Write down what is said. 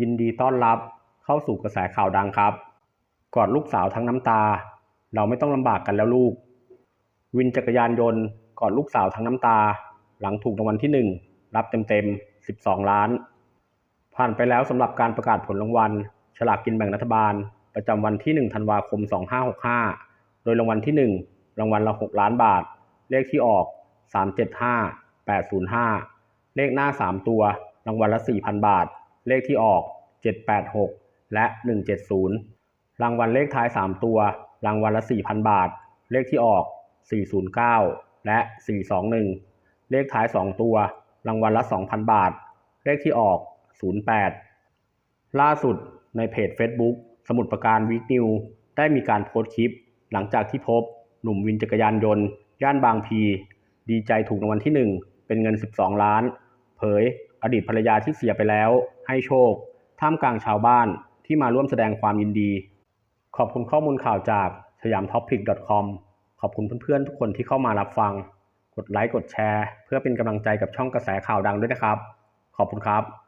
ยินดีต้อนรับเข้าสู่กระแสข่าวดังครับ กอดลูกสาวทั้งน้ำตา เราไม่ต้องลำบากกันแล้วลูก วินจักรยานยนต์กอดลูกสาวทั้งน้ำตา หลังถูกรางวัลที่หนึ่งรับเต็มๆ 12 ล้าน ผ่านไปแล้วสำหรับการประกาศผลรางวัล ฉลากกินแบ่งรัฐบาล ประจำวันที่ 1 ธันวาคม 2565 โดยรางวัลที่ 1 รางวัลละ 6 ล้านบาท เลขที่ออก 375 805 เลขหน้า 3 ตัว รางวัลละ 4,000 บาท เลขที่ออก 786 และ 170 รางวัลเลขท้าย 3 ตัว รางวัลละ 4,000 บาท เลขที่ออก 409 และ 421 เลขท้าย 2 ตัว รางวัลละ 2,000 บาท เลขที่ออก 08 ล่าสุดในเพจ Facebook สมุดประการวีคนิวได้มีการโพสต์คลิป หลังจากที่พบหนุ่มวินจักรยานยนต์ ย่านบางพี ดีใจถูกรางวัลที่ 1 เป็นเงิน 12 ล้าน เผยอดีตภรรยาที่เสียไปแล้ว ให้โชค ท่ามกลางชาวบ้านที่มาร่วมแสดงความยินดี ขอบคุณข้อมูลข่าวจากสยามท็อปพิก .com ขอบคุณเพื่อนๆ ทุกคนที่เข้ามารับฟัง กดไลค์ กดแชร์ เพื่อเป็นกำลังใจกับช่องกระแสข่าวดังด้วยนะครับ ขอบคุณครับ